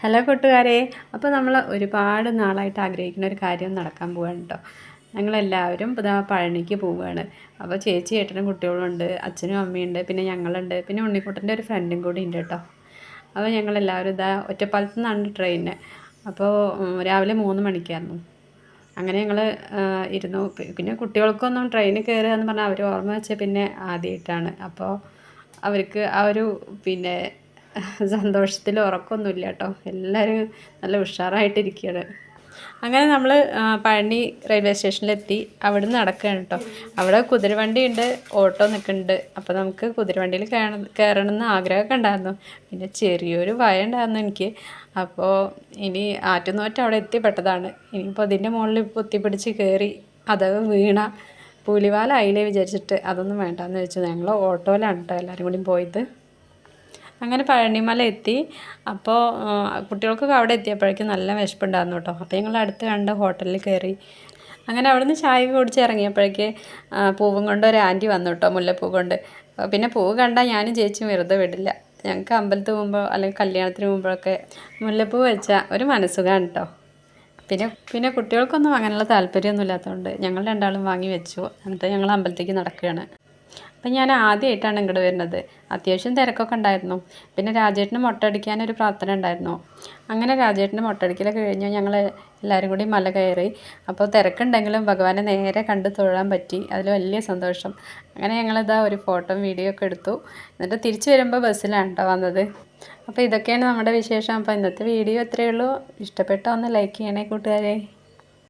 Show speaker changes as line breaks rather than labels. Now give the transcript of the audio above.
Hello കൂട്ടുകാരെ. അപ്പോൾ നമ്മൾ ഒരുപാട് നാളായിട്ട് ആഗ്രഹിക്കുന്ന ഒരു കാര്യം നടക്കാൻ പോവാണ് കേട്ടോ ഞങ്ങളെല്ലാവരും ഇതാ പഴനിക്ക് പോവുകയാണ് അപ്പോൾ ചേച്ചി ഏട്ടനും കുട്ടികളുണ്ട് അച്ഛനും അമ്മയുണ്ട് പിന്നെ ഞങ്ങളുണ്ട് പിന്നെ ഉണ്ണിക്കുട്ടന്റെ ഒരു ഫ്രണ്ടും കൂടി ഉണ്ട് കേട്ടോ അപ്പോൾ ഞങ്ങളെല്ലാവരും ഇതാ ഒറ്റപ്പാലത്തു നിന്നാണ് ട്രെയിന് അപ്പോൾ രാവിലെ മൂന്ന് മണിക്കായിരുന്നു. അങ്ങനെ ഞങ്ങൾ ഇരുന്നു. പിന്നെ കുട്ടികൾക്കൊന്നും ട്രെയിനിൽ കയറുക എന്ന് പറഞ്ഞാൽ അവർ ഓർമ്മ വെച്ച പിന്നെ ആദ്യമായിട്ടാണ് അപ്പോൾ അവർക്ക് ആ ഒരു പിന്നെ സന്തോഷത്തിൽ ഉറക്കമൊന്നുമില്ല കേട്ടോ. എല്ലാവരും നല്ല ഉഷാറായിട്ടിരിക്കുകയാണ് അങ്ങനെ നമ്മൾ പഴനി റെയിൽവേ സ്റ്റേഷനിലെത്തി അവിടെ നിന്ന് നടക്കുകയാണ് കേട്ടോ അവിടെ കുതിരവണ്ടി ഉണ്ട് ഓട്ടോ നിൽക്കുന്നുണ്ട് അപ്പോൾ നമുക്ക് കുതിരവണ്ടിയിൽ കയറണം എന്ന് ആഗ്രഹമൊക്കെ ഉണ്ടായിരുന്നു. പിന്നെ ചെറിയൊരു ഭയം ഉണ്ടായിരുന്നു എനിക്ക്. അപ്പോൾ ഇനി ആറ്റുനോറ്റം അവിടെ എത്തിപ്പെട്ടതാണ് ഇനിയിപ്പോൾ അതിന്റെ മുകളിൽ പൊത്തിപ്പിടിച്ച് കയറി അത് വീണ പുലിവാലായില്ലേ വിചാരിച്ചിട്ട് അതൊന്നും വേണ്ടാന്ന് വെച്ചു ഞങ്ങൾ ഓട്ടോയിലാണ് കേട്ടോ എല്ലാവരും കൂടി പോയത്. അങ്ങനെ പഴനിമല എത്തി അപ്പോൾ കുട്ടികൾക്കൊക്കെ അവിടെ എത്തിയപ്പോഴേക്കും നല്ല വിശപ്പുണ്ടായിരുന്നു കേട്ടോ. അപ്പോൾ ഞങ്ങൾ അടുത്ത് കണ്ട ഹോട്ടലിൽ കയറി. അങ്ങനെ അവിടെ നിന്ന് ചായ കുടിച്ച് ഇറങ്ങിയപ്പോഴേക്ക് പൂവും കൊണ്ട് ഒരു ആന്റി വന്നു കേട്ടോ മുല്ലപ്പൂ കൊണ്ട്. പിന്നെ പൂവ് കണ്ടാൽ ഞാനും ചേച്ചിയും വെറുതെ വിടില്ല. ഞങ്ങൾക്ക് അമ്പലത്തിൽ മുമ്പോ അല്ലെങ്കിൽ കല്യാണത്തിന് പോകുമ്പോഴൊക്കെ മുല്ലപ്പൂ വെച്ചാൽ ഒരു മനസ്സുഖാണ് കേട്ടോ. പിന്നെ പിന്നെ കുട്ടികൾക്കൊന്നും അങ്ങനെയുള്ള താല്പര്യമൊന്നും ഇല്ലാത്തതുകൊണ്ട് ഞങ്ങൾ രണ്ടാളും വാങ്ങി വെച്ചു. എന്നിട്ട് ഞങ്ങൾ അമ്പലത്തേക്ക് നടക്കുകയാണ്. അപ്പം ഞാൻ ആദ്യമായിട്ടാണ് ഇങ്ങോട്ട് വരുന്നത്. അത്യാവശ്യം തിരക്കൊക്കെ ഉണ്ടായിരുന്നു. പിന്നെ രാജേട്ടന് മുട്ടടിക്കാനൊരു പ്രാർത്ഥന ഉണ്ടായിരുന്നു. അങ്ങനെ രാജേട്ടന് മുട്ടടിക്കലൊക്കെ കഴിഞ്ഞു ഞങ്ങൾ എല്ലാവരും കൂടി മല കയറി. അപ്പോൾ തിരക്കുണ്ടെങ്കിലും ഭഗവാനെ നേരെ കണ്ട് തൊഴാൻ പറ്റി. അതിൽ വലിയ സന്തോഷം. അങ്ങനെ ഞങ്ങളിതാ ഒരു ഫോട്ടോ വീഡിയോ ഒക്കെ എടുത്തു. എന്നിട്ട് തിരിച്ചു വരുമ്പോൾ ബസ്സിലാണ് കേട്ടോ വന്നത്. അപ്പോൾ ഇതൊക്കെയാണ് നമ്മുടെ വിശേഷം. അപ്പോൾ ഇന്നത്തെ വീഡിയോ ഇത്രയേ ഉള്ളൂ. ഇഷ്ടപ്പെട്ട ഒന്ന് ലൈക്ക് ചെയ്യണേ കൂട്ടുകാരെ.